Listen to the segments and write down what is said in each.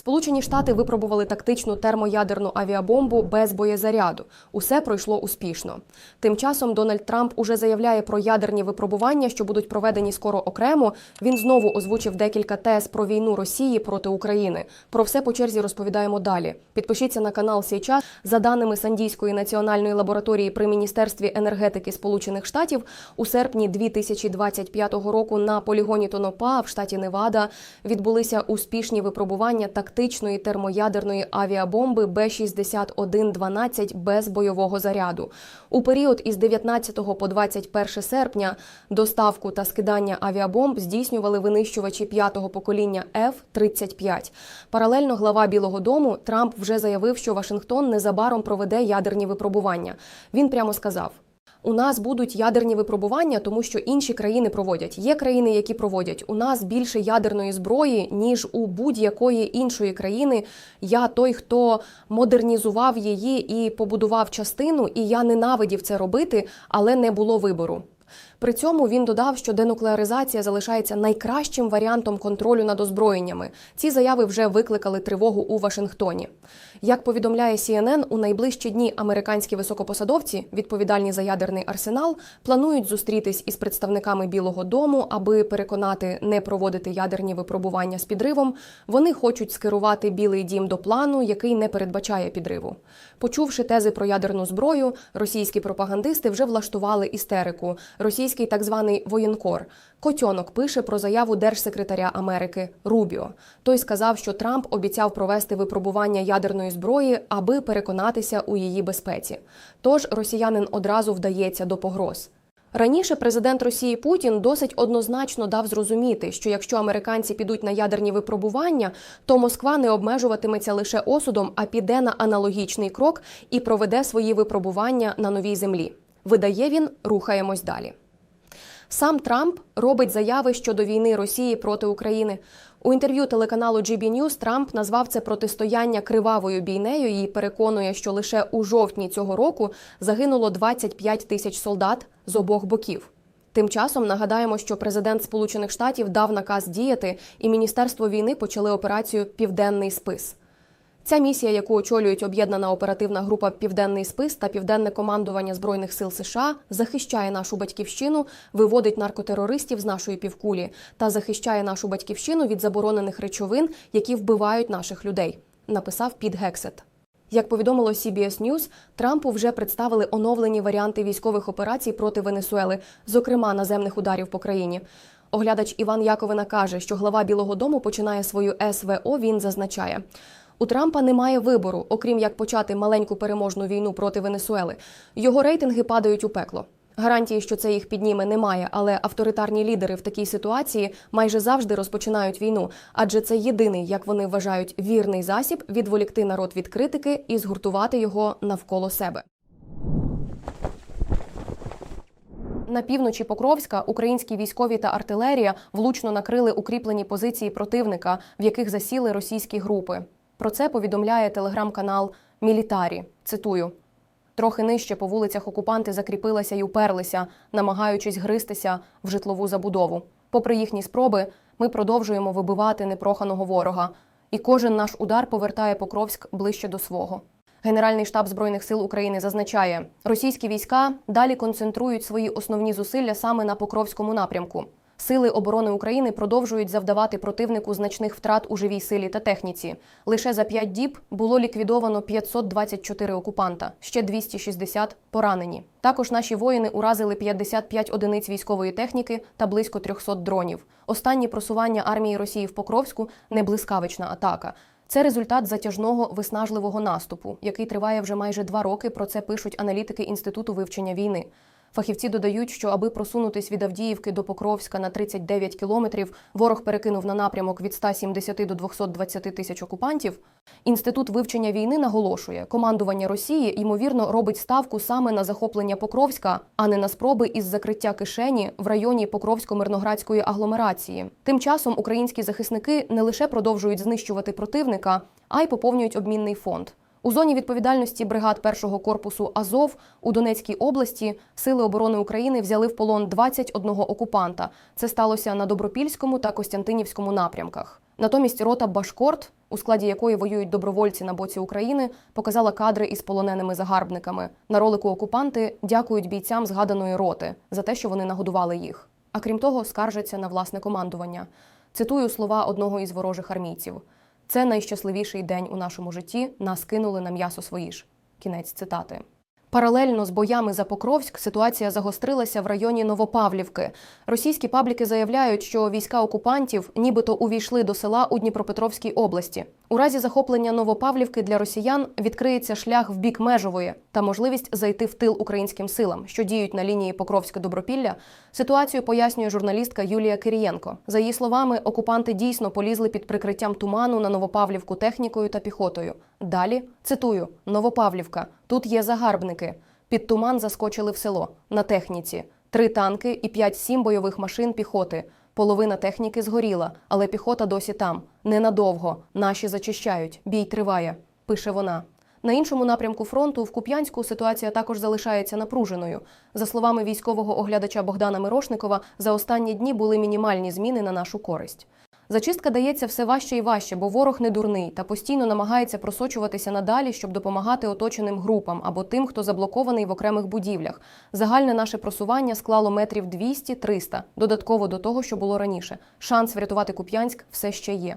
Сполучені Штати випробували тактичну термоядерну авіабомбу без боєзаряду. Усе пройшло успішно. Тим часом Дональд Трамп уже заявляє про ядерні випробування, що будуть проведені скоро окремо. Він знову озвучив декілька тез про війну Росії проти України. Про все по черзі розповідаємо далі. Підпишіться на канал «Сійчас». За даними Сандійської національної лабораторії при міністерстві енергетики Сполучених Штатів, у серпні 2025 року на полігоні Тонопа в штаті Невада відбулися успішні випробування тактичної термоядерної авіабомби Б-6112 без бойового заряду. У період із 19 по 21 серпня доставку та скидання авіабомб здійснювали винищувачі п'ятого покоління F-35. Паралельно глава Білого Дому Трамп вже заявив, що Вашингтон незабаром проведе ядерні випробування. Він прямо сказав. У нас будуть ядерні випробування, тому що інші країни проводять. Є країни, які проводять. У нас більше ядерної зброї, ніж у будь-якої іншої країни. Я той, хто модернізував її і побудував частину, і я ненавидів це робити, але не було вибору. При цьому він додав, що денуклеаризація залишається найкращим варіантом контролю над озброєннями. Ці заяви вже викликали тривогу у Вашингтоні. Як повідомляє CNN, у найближчі дні американські високопосадовці, відповідальні за ядерний арсенал, планують зустрітись із представниками Білого Дому, аби переконати не проводити ядерні випробування з підривом. Вони хочуть скерувати Білий Дім до плану, який не передбачає підриву. Почувши тези про ядерну зброю, російські пропагандисти вже влаштували істерику. Російський так званий воєнкор Котьонок пише про заяву держсекретаря Америки Рубіо. Той сказав, що Трамп обіцяв провести випробування ядерної зброї, аби переконатися у її безпеці. Тож росіянин одразу вдається до погроз. Раніше президент Росії Путін досить однозначно дав зрозуміти, що якщо американці підуть на ядерні випробування, то Москва не обмежуватиметься лише осудом, а піде на аналогічний крок і проведе свої випробування на новій землі. Видає він, рухаємось далі. Сам Трамп робить заяви щодо війни Росії проти України. У інтерв'ю телеканалу GB News Трамп назвав це протистояння кривавою бійнею і переконує, що лише у жовтні цього року загинуло 25 тисяч солдат з обох боків. Тим часом нагадаємо, що президент Сполучених Штатів дав наказ діяти, і Міністерство війни почали операцію Південний спис. Ця місія, яку очолюють об'єднана оперативна група Південний спис та Південне командування збройних сил США, захищає нашу батьківщину, виводить наркотерористів з нашої півкулі та захищає нашу батьківщину від заборонених речовин, які вбивають наших людей. Написав Піт Гексет. Як повідомило CBS News, Трампу вже представили оновлені варіанти військових операцій проти Венесуели, зокрема наземних ударів по країні. Оглядач Іван Яковина каже, що глава Білого Дому починає свою СВО. Він зазначає. У Трампа немає вибору, окрім як почати маленьку переможну війну проти Венесуели. Його рейтинги падають у пекло. Гарантії, що це їх підніме, немає, але авторитарні лідери в такій ситуації майже завжди розпочинають війну, адже це єдиний, як вони вважають, вірний засіб відволікти народ від критики і згуртувати його навколо себе. На півночі Покровська українські військові та артилерія влучно накрили укріплені позиції противника, в яких засіли російські групи. Про це повідомляє телеграм-канал Мілітарі. Цитую. Трохи нижче по вулицях окупанти закріпилися й уперлися, намагаючись гристися в житлову забудову. Попри їхні спроби, ми продовжуємо вибивати непроханого ворога, і кожен наш удар повертає Покровськ ближче до свого. Генеральний штаб збройних сил України зазначає, російські війська далі концентрують свої основні зусилля саме на Покровському напрямку. Сили оборони України продовжують завдавати противнику значних втрат у живій силі та техніці. Лише за п'ять діб було ліквідовано 524 окупанта, ще 260 поранені. Також наші воїни уразили 55 одиниць військової техніки та близько 300 дронів. Останні просування армії Росії в Покровську не блискавична атака. Це результат затяжного виснажливого наступу, який триває вже майже два роки. Про це пишуть аналітики інституту вивчення війни. Фахівці додають, що аби просунутись від Авдіївки до Покровська на 39 кілометрів, ворог перекинув на напрямок від 170 до 220 тисяч окупантів. Інститут вивчення війни наголошує, командування Росії ймовірно робить ставку саме на захоплення Покровська, а не на спроби із закриття кишені в районі Покровсько-Мирноградської агломерації. Тим часом українські захисники не лише продовжують знищувати противника, а й поповнюють обмінний фонд. У зоні відповідальності бригад першого корпусу Азов у Донецькій області Сили оборони України взяли в полон 21 окупанта. Це сталося на Добропільському та Костянтинівському напрямках. Натомість рота Башкорт, у складі якої воюють добровольці на боці України, показала кадри із полоненими загарбниками. На ролику окупанти дякують бійцям згаданої роти за те, що вони нагодували їх. А крім того, скаржаться на власне командування. Цитую слова одного із ворожих армійців: це найщасливіший день у нашому житті. Нас кинули на м'ясо свої ж. Кінець цитати. Паралельно з боями за Покровськ ситуація загострилася в районі Новопавлівки. Російські пабліки заявляють, що війська окупантів нібито увійшли до села у Дніпропетровській області. У разі захоплення Новопавлівки для росіян відкриється шлях в бік межової та можливість зайти в тил українським силам, що діють на лінії Покровське-Добропілля. Ситуацію пояснює журналістка Юлія Кирієнко. За її словами, окупанти дійсно полізли під прикриттям туману на Новопавлівку технікою та піхотою. Далі цитую: Новопавлівка. Тут є загарбники. Під туман заскочили в село на техніці. Три танки і 5-7 бойових машин піхоти. Половина техніки згоріла, але піхота досі там. Ненадовго. Наші зачищають. Бій триває, пише вона. На іншому напрямку фронту в Куп'янську ситуація також залишається напруженою. За словами військового оглядача Богдана Мирошникова, за останні дні були мінімальні зміни на нашу користь. Зачистка дається все важче і важче, бо ворог не дурний та постійно намагається просочуватися надалі, щоб допомагати оточеним групам або тим, хто заблокований в окремих будівлях. Загальне наше просування склало метрів 200-300, додатково до того, що було раніше. Шанс врятувати Куп'янськ все ще є.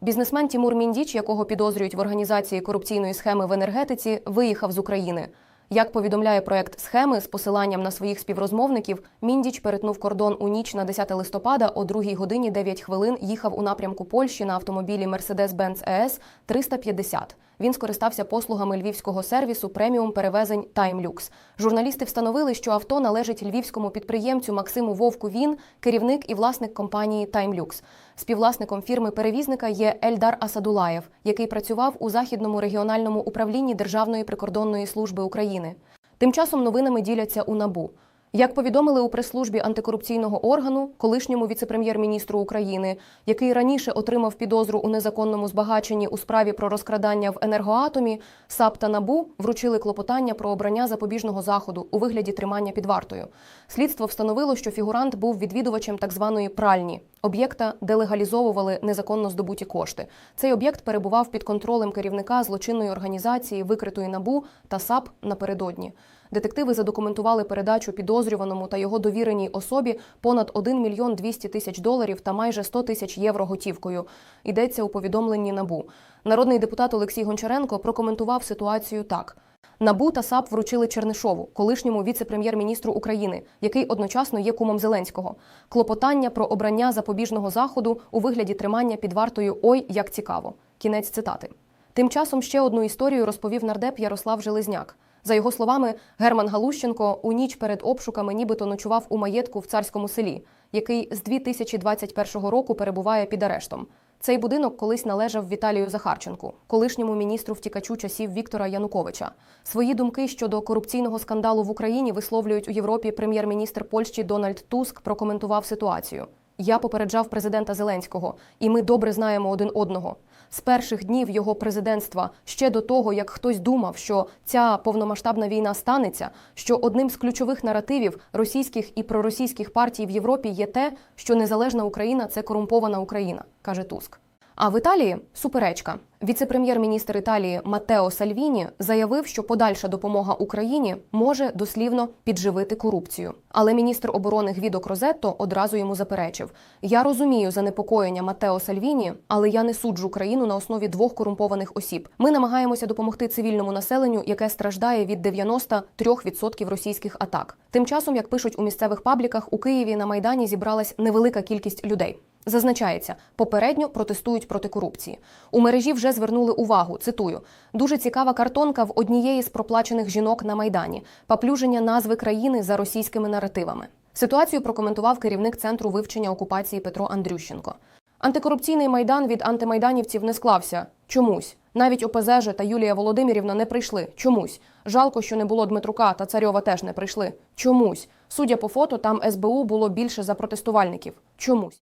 Бізнесмен Тімур Міндіч, якого підозрюють в організації корупційної схеми в енергетиці, виїхав з України. Як повідомляє проект схеми з посиланням на своїх співрозмовників, Міндіч перетнув кордон у ніч на 10 листопада о 2 годині 9 хвилин їхав у напрямку Польщі на автомобілі Mercedes-Benz ES 350. Він скористався послугами львівського сервісу преміум перевезень Таймлюкс. Журналісти встановили, що авто належить львівському підприємцю Максиму Вовку. Він керівник і власник компанії Таймлюкс. Співвласником фірми перевізника є Ельдар Асадулаєв, який працював у західному регіональному управлінні Державної прикордонної служби України. Тим часом новинами діляться у набу. Як повідомили у прес-службі антикорупційного органу, колишньому віце-прем'єр-міністру України, який раніше отримав підозру у незаконному збагаченні у справі про розкрадання в енергоатомі, САП та НАБУ вручили клопотання про обрання запобіжного заходу у вигляді тримання під вартою. Слідство встановило, що фігурант був відвідувачем так званої пральні об'єкта, де легалізовували незаконно здобуті кошти. Цей об'єкт перебував під контролем керівника злочинної організації, викритої НАБУ та САП напередодні. Детективи задокументували передачу підозрюваному та його довіреній особі понад 1 мільйон 200 тисяч доларів та майже 100 тисяч євро готівкою. Йдеться у повідомленні НАБУ. Народний депутат Олексій Гончаренко прокоментував ситуацію так. НАБУ та САП вручили Чернишову, колишньому віце-прем'єр-міністру України, який одночасно є кумом Зеленського. Клопотання про обрання запобіжного заходу у вигляді тримання під вартою Ой, як цікаво. Кінець цитати. Тим часом ще одну історію розповів нардеп Ярослав Железняк. За його словами, Герман Галущенко у ніч перед обшуками нібито ночував у маєтку в царському селі, який з 2021 року перебуває під арештом. Цей будинок колись належав Віталію Захарченку, колишньому міністру втікачу часів Віктора Януковича. Свої думки щодо корупційного скандалу в Україні висловлюють у Європі прем'єр-міністр Польщі Дональд Туск прокоментував ситуацію. Я попереджав президента Зеленського, і ми добре знаємо один одного. З перших днів його президентства, ще до того, як хтось думав, що ця повномасштабна війна станеться, що одним з ключових наративів російських і проросійських партій в Європі є те, що незалежна Україна це корумпована Україна, каже Туск. А в Італії суперечка. Віце-прем'єр-міністр Італії Матео Сальвіні заявив, що подальша допомога Україні може дослівно підживити корупцію. Але міністр оборони Гвідо Крозетто одразу йому заперечив: Я розумію занепокоєння Матео Сальвіні, але я не суджу країну на основі двох корумпованих осіб. Ми намагаємося допомогти цивільному населенню, яке страждає від 93% російських атак. Тим часом, як пишуть у місцевих пабліках, у Києві на майдані зібралась невелика кількість людей. Зазначається, попередньо протестують проти корупції. У мережі вже звернули увагу. Цитую: дуже цікава картонка в однієї з проплачених жінок на майдані, поплюження назви країни за російськими наративами. Ситуацію прокоментував керівник центру вивчення окупації Петро Андрющенко. Антикорупційний майдан від антимайданівців не склався чомусь. Навіть ОПЗЖ та Юлія Володимирівна не прийшли. Чомусь. Жалко, що не було Дмитрука та Царьова теж не прийшли. Чомусь. Судя по фото, там СБУ було більше за протестувальників. Чомусь.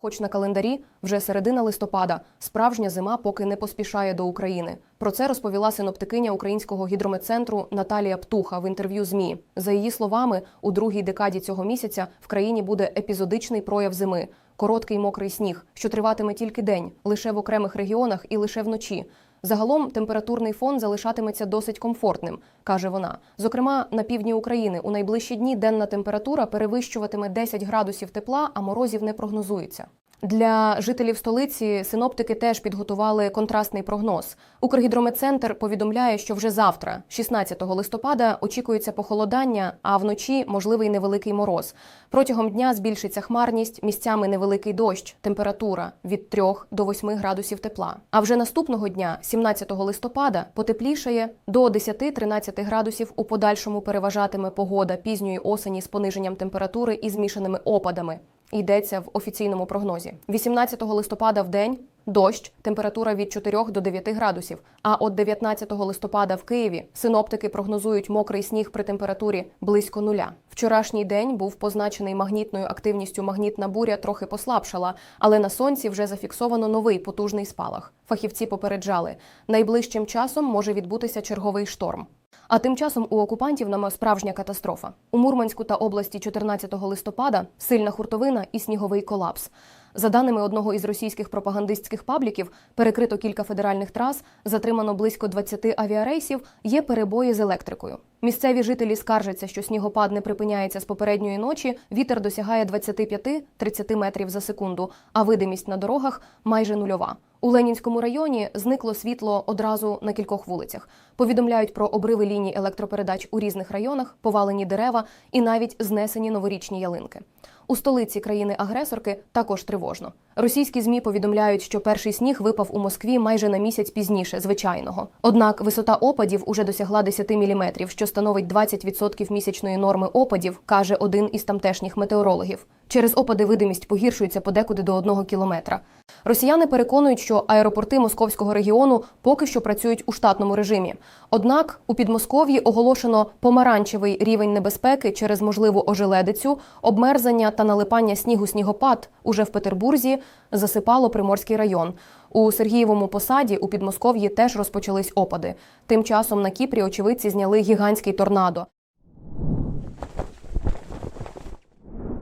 Хоч на календарі вже середина листопада, справжня зима поки не поспішає до України. Про це розповіла синоптикиня українського гідрометцентру Наталія Птуха в інтерв'ю ЗМІ. За її словами, у другій декаді цього місяця в країні буде епізодичний прояв зими, короткий мокрий сніг, що триватиме тільки день, лише в окремих регіонах і лише вночі. Загалом температурний фон залишатиметься досить комфортним, каже вона. Зокрема, на півдні України у найближчі дні денна температура перевищуватиме 10 градусів тепла, а морозів не прогнозується. Для жителів столиці синоптики теж підготували контрастний прогноз. Укргідрометцентр повідомляє, що вже завтра, 16 листопада, очікується похолодання, а вночі можливий невеликий мороз. Протягом дня збільшиться хмарність, місцями невеликий дощ, температура від 3 до 8 градусів тепла. А вже наступного дня, 17 листопада, потеплішає до 10-13 градусів. У подальшому переважатиме погода пізньої осені з пониженням температури і змішаними опадами. Йдеться в офіційному прогнозі. 18 листопада в день дощ, температура від 4 до 9 градусів. А от 19 листопада в Києві синоптики прогнозують мокрий сніг при температурі близько нуля. Вчорашній день був позначений магнітною активністю. Магнітна буря трохи послабшала, але на сонці вже зафіксовано новий потужний спалах. Фахівці попереджали, найближчим часом може відбутися черговий шторм. А тим часом у окупантів нама справжня катастрофа. У Мурманську та області 14 листопада сильна хуртовина і сніговий колапс. За даними одного із російських пропагандистських пабліків, перекрито кілька федеральних трас, затримано близько 20 авіарейсів, є перебої з електрикою. Місцеві жителі скаржаться, що снігопад не припиняється з попередньої ночі, вітер досягає 25-30 метрів за секунду, а видимість на дорогах майже нульова. У Ленінському районі зникло світло одразу на кількох вулицях. Повідомляють про обриви ліній електропередач у різних районах, повалені дерева і навіть знесені новорічні ялинки. У столиці країни-агресорки також тривожно. Російські змі повідомляють, що перший сніг випав у Москві майже на місяць пізніше звичайного. Однак висота опадів уже досягла 10 мм, що становить 20% місячної норми опадів, каже один із тамтешніх метеорологів. Через опади видимість погіршується подекуди до одного кілометра. Росіяни переконують, що аеропорти московського регіону поки що працюють у штатному режимі. Однак у Підмосков'ї оголошено помаранчевий рівень небезпеки через можливу ожеледицю, обмерзання та налипання снігу снігопад уже в Петербурзі засипало Приморський район. У Сергієвому посаді у Підмосков'ї теж розпочались опади. Тим часом на Кіпрі очевидці зняли гігантський торнадо.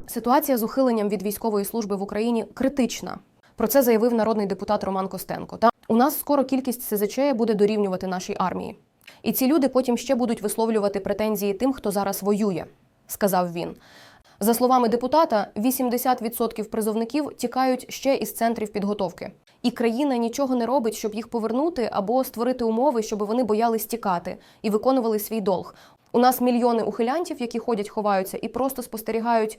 Ситуація з ухиленням від військової служби в Україні критична. Про це заявив народний депутат Роман Костенко. Та у нас скоро кількість СЗЧ буде дорівнювати нашій армії. І ці люди потім ще будуть висловлювати претензії тим, хто зараз воює, сказав він. За словами депутата, 80% призовників тікають ще із центрів підготовки. І країна нічого не робить, щоб їх повернути або створити умови, щоб вони боялись тікати і виконували свій долг. У нас мільйони ухилянтів, які ходять, ховаються і просто спостерігають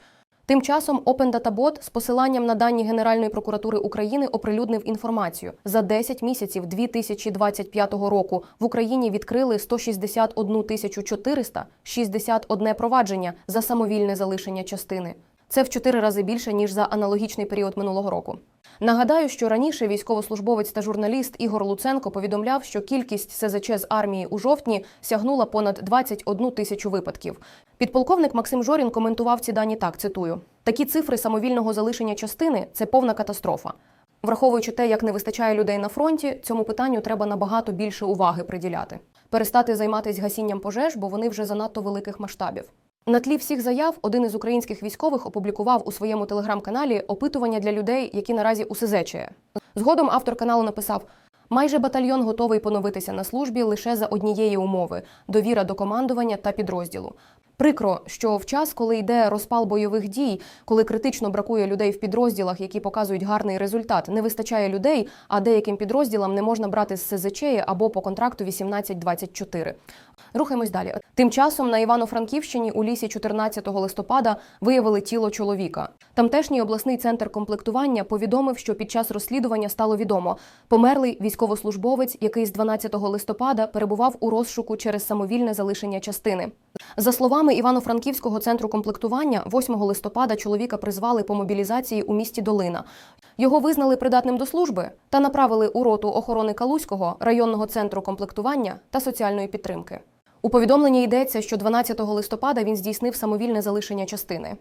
Тим часом Open Data Bot з посиланням на дані Генеральної прокуратури України оприлюднив інформацію. За 10 місяців 2025 року в Україні відкрили 161 тисячу 461 провадження за самовільне залишення частини. Це в чотири рази більше ніж за аналогічний період минулого року. Нагадаю, що раніше військовослужбовець та журналіст Ігор Луценко повідомляв, що кількість СЗЧ з армії у жовтні сягнула понад 21 тисячу випадків. Підполковник Максим Жорін коментував ці дані так: цитую: такі цифри самовільного залишення частини це повна катастрофа. Враховуючи те, як не вистачає людей на фронті, цьому питанню треба набагато більше уваги приділяти, перестати займатися гасінням пожеж, бо вони вже занадто великих масштабів. На тлі всіх заяв один із українських військових опублікував у своєму телеграм-каналі опитування для людей, які наразі у СЗЧ. Згодом автор каналу написав: майже батальйон готовий поновитися на службі лише за однієї умови довіра до командування та підрозділу. Прикро, що в час, коли йде розпал бойових дій, коли критично бракує людей в підрозділах, які показують гарний результат, не вистачає людей, а деяким підрозділам не можна брати з СЗЧ або по контракту 18-24. Рухаємось далі. Тим часом на Івано-Франківщині у лісі 14 листопада виявили тіло чоловіка. Тамтешній обласний центр комплектування повідомив, що під час розслідування стало відомо, померлий військовослужбовець, який з 12 листопада перебував у розшуку через самовільне залишення частини. За словами Івано-Франківського центру комплектування, 8 листопада чоловіка призвали по мобілізації у місті Долина. Його визнали придатним до служби та направили у роту охорони Калузького районного центру комплектування та соціальної підтримки. У повідомленні йдеться, що 12 листопада він здійснив самовільне залишення частини.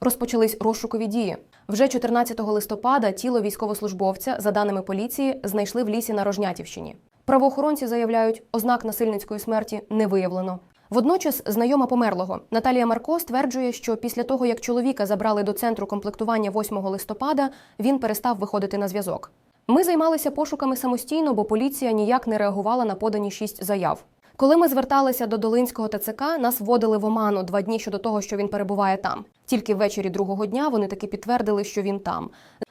Розпочались розшукові дії. Вже 14 листопада тіло військовослужбовця, за даними поліції, знайшли в лісі на Рожнятівщині. Правоохоронці заявляють, ознак насильницької смерті не виявлено. Водночас знайома померлого Наталія Марко стверджує, що після того, як чоловіка забрали до центру комплектування 8 листопада, він перестав виходити на зв'язок. Ми займалися пошуками самостійно, бо поліція ніяк не реагувала на подані шість заяв. Коли ми зверталися до Долинського ТЦК, нас вводили в оману два дні щодо того, що він перебуває там. Тільки ввечері другого дня вони таки підтвердили, що він там.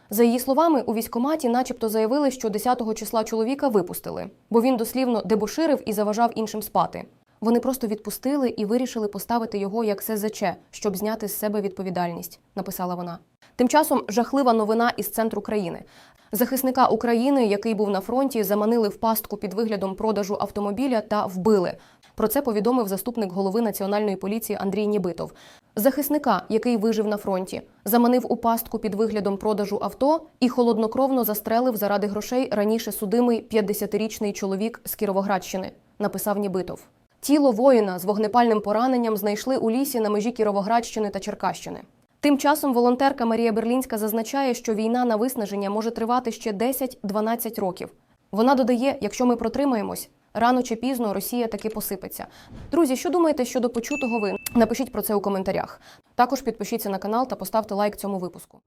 За її словами, у військкоматі начебто заявили, що 10-го числа чоловіка випустили, бо він дослівно дебоширив і заважав іншим спати. Вони просто відпустили і вирішили поставити його як СЗЧ, щоб зняти з себе відповідальність, написала вона. Тим часом жахлива новина із центру країни. Захисника України, який був на фронті, заманили в пастку під виглядом продажу автомобіля та вбили. Про це повідомив заступник голови національної поліції Андрій Нібитов. Захисника, який вижив на фронті, заманив у пастку під виглядом продажу авто і холоднокровно застрелив заради грошей раніше судимий 50-річний чоловік з Кіровоградщини, написав Нібитов. Тіло воїна з вогнепальним пораненням знайшли у лісі на межі Кіровоградщини та Черкащини. Тим часом волонтерка Марія Берлінська зазначає, що війна на виснаження може тривати ще 10-12 років. Вона додає, якщо ми протримаємось, рано чи пізно Росія таки посипеться. Друзі, що думаєте щодо почутого ви? Напишіть про це у коментарях. Також підпишіться на канал та поставте лайк цьому випуску.